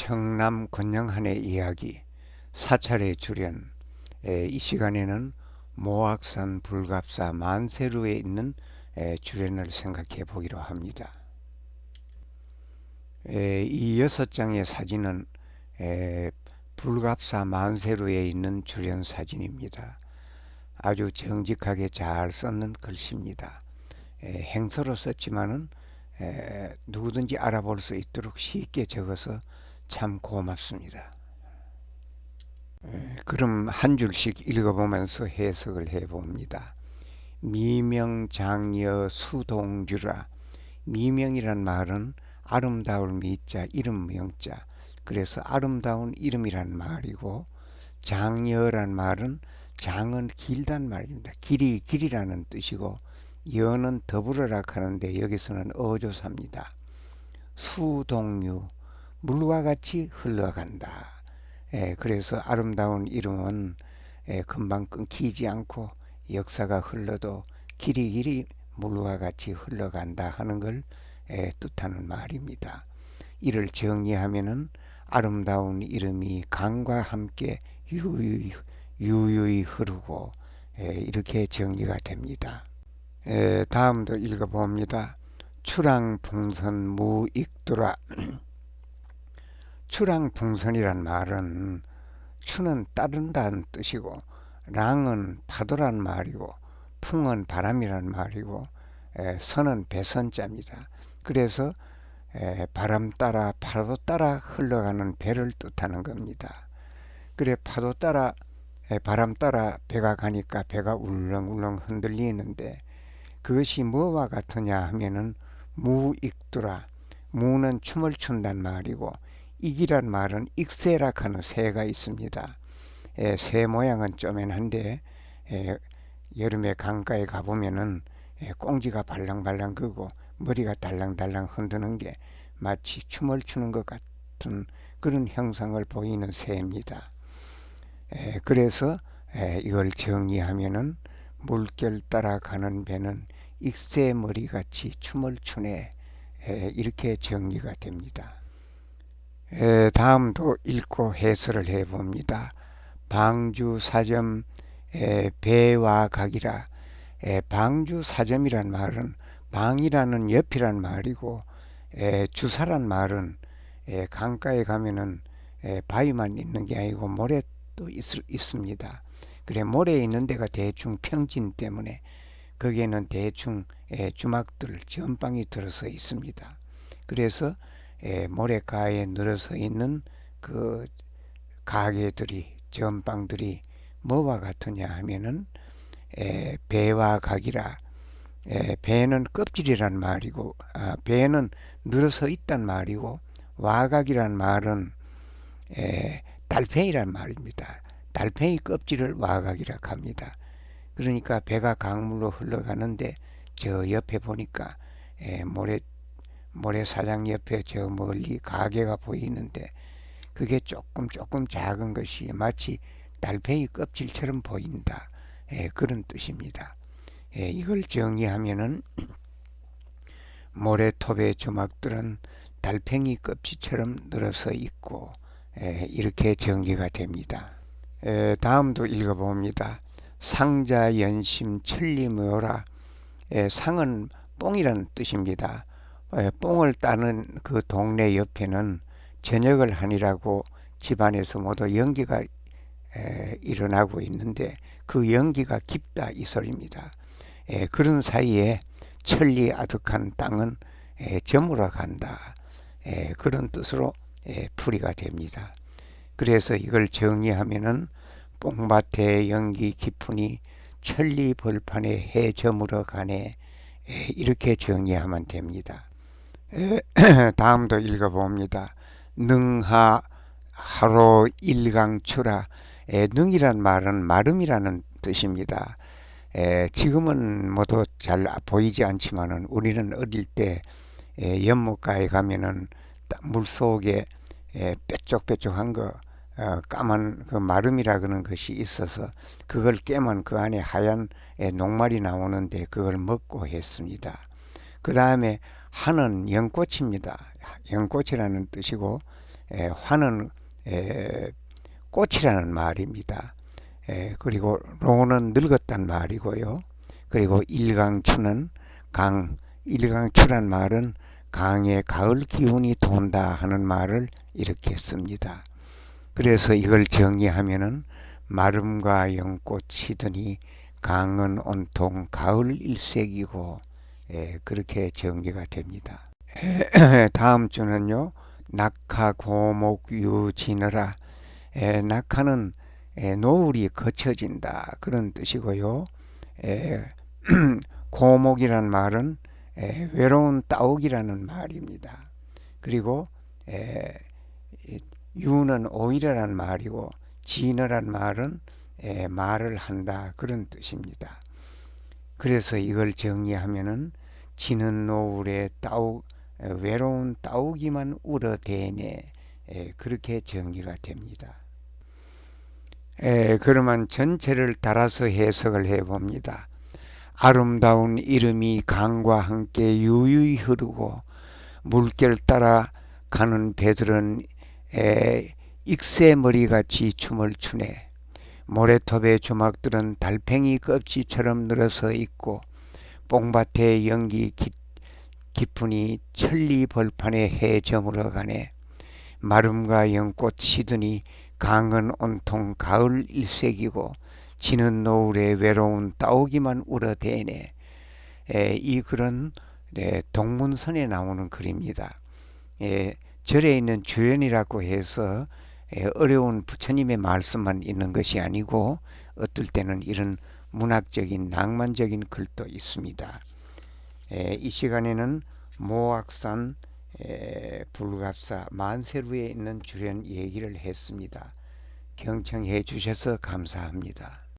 청남 권영한의 이야기 사찰의 주련 에, 이 시간에는 모악산 불갑사 만세루에 있는 에, 주련을 생각해 보기로 합니다. 에, 이 여섯 장의 사진은 에, 불갑사 만세루에 있는 주련 사진입니다. 아주 정직하게 잘 썼는 글씨입니다. 에, 행서로 썼지만은 에, 누구든지 알아볼 수 있도록 쉽게 적어서 참 고맙습니다. 에, 그럼 한 줄씩 읽어보면서 해석을 해봅니다. 미명장여 수동주라 미명이란 말은 아름다울 미자 이름 명자 그래서 아름다운 이름이란 말이고 장여란 말은 장은 길단 말입니다. 길이 길이라는 뜻이고 여는 더불어라 하는데 여기서는 어조사입니다. 수동류 물과 같이 흘러간다. 예, 그래서 아름다운 이름은 예, 금방 끊기지 않고 역사가 흘러도 길이 길이 물과 같이 흘러간다 하는 걸 예, 뜻하는 말입니다. 이를 정리하면은 아름다운 이름이 강과 함께 유유히, 유유히 흐르고 예, 이렇게 정리가 됩니다. 예, 다음도 읽어봅니다. 추랑풍선 무익도라 추랑풍선이란 말은 추는 따른다는 뜻이고 랑은 파도란 말이고 풍은 바람이란 말이고 에, 선은 배선자입니다. 그래서 에, 바람 따라 파도 따라 흘러가는 배를 뜻하는 겁니다. 그래 파도 따라 에, 바람 따라 배가 가니까 배가 울렁울렁 흔들리는데 그것이 뭐와 같으냐 하면은 무익두라 무는 춤을 춘단 말이고 익이란 말은 익세라 하는 새가 있습니다. 에, 새 모양은 쪼맨한데 에, 여름에 강가에 가보면은 에, 꽁지가 발랑발랑 그고 머리가 달랑달랑 흔드는 게 마치 춤을 추는 것 같은 그런 형상을 보이는 새입니다. 에, 그래서 에, 이걸 정리하면은 물결 따라가는 배는 익새 머리같이 춤을 추네 에, 이렇게 정리가 됩니다. 에, 다음도 읽고 해설을 해봅니다. 방주 사점 에, 배와 각이라 에, 방주 사점이란 말은 방이라는 옆이란 말이고 에, 주사란 말은 에, 강가에 가면은 에, 바위만 있는 게 아니고 모래도 있, 있습니다. 그래 모래 있는 데가 대충 평진 때문에 거기에는 대충 에, 주막들 전방이 들어서 있습니다. 그래서 에, 모래가에 늘어서 있는 그 가게들이 전방들이 뭐와 같으냐 하면은 에, 배와 각이라 에, 배는 껍질이란 말이고 아, 배는 늘어서 있단 말이고 와각이란 말은 에, 달팽이란 말입니다. 달팽이 껍질을 와각이라 합니다. 그러니까 배가 강물로 흘러가는데 저 옆에 보니까 에, 모래 모래사장 옆에 저 멀리 가게가 보이는데 그게 조금 조금 작은 것이 마치 달팽이 껍질처럼 보인다. 예, 그런 뜻입니다. 예, 이걸 정리하면은 모래톱의 조막들은 달팽이 껍질처럼 늘어서 있고 예, 이렇게 정리가 됩니다. 예, 다음도 읽어봅니다. 상자 연심 천리묘라 예, 상은 뽕이라는 뜻입니다. 예, 뽕을 따는 그 동네 옆에는 저녁을 하니라고 집안에서 모두 연기가 에, 일어나고 있는데 그 연기가 깊다 이 소리입니다. 에, 그런 사이에 천리 아득한 땅은 에, 저물어 간다. 에, 그런 뜻으로 에, 풀이가 됩니다. 그래서 이걸 정리하면은 뽕밭에 연기 깊으니 천리 벌판에 해 저물어 가네 에, 이렇게 정리하면 됩니다. 에, 다음도 읽어봅니다. 능하 하로 일강추라 에, 능이란 말은 마름이라는 뜻입니다. 에, 지금은 모두 잘 보이지 않지만은 우리는 어릴 때 에, 연못가에 가면은 물 속에 에, 뾰족뾰족한 거 어, 까만 그 마름이라 그런 것이 있어서 그걸 깨면 그 안에 하얀 에, 녹말이 나오는데 그걸 먹고 했습니다. 그 다음에 하는 연꽃입니다. 연꽃이라는 뜻이고 에, 화는 에, 꽃이라는 말입니다. 에, 그리고 로는 늙었단 말이고요. 그리고 일강추는 강, 일강추란 말은 강의 가을 기운이 돈다 하는 말을 이렇게 씁니다. 그래서 이걸 정의하면은 마름과 연꽃 시드니 강은 온통 가을 일색이고 예, 그렇게 정리가 됩니다. 다음 주는요 낙하 고목 유지느라 예, 낙하는 예, 노을이 거쳐진다 그런 뜻이고요. 예, 고목이란 말은 예, 외로운 따옥이라는 말입니다. 그리고 예, 유는 오히려란 말이고 지느란 말은 예, 말을 한다 그런 뜻입니다. 그래서 이걸 정리하면은 지는 노을에 에, 외로운 따오기만 울어대네 에, 그렇게 정리가 됩니다. 에, 그러면 전체를 따라서 해석을 해봅니다. 아름다운 이름이 강과 함께 유유히 흐르고 물결 따라 가는 배들은 에, 익새머리같이 춤을 추네. 모래톱의 주막들은 달팽이 껍질처럼 늘어서 있고 뽕밭의 연기 깊, 깊으니 천리 벌판에 해 저물어 가네. 마름과 연꽃 시드니 강은 온통 가을 일색이고 지는 노을에 외로운 따오기만 울어대네. 에, 이 글은 네, 동문선에 나오는 글입니다. 에, 절에 있는 주연이라고 해서 에, 어려운 부처님의 말씀만 있는 것이 아니고 어떨 때는 이런 문학적인 낭만적인 글도 있습니다. 에, 이 시간에는 모악산 에, 불갑사 만세루에 있는 주련 얘기를 했습니다. 경청해 주셔서 감사합니다.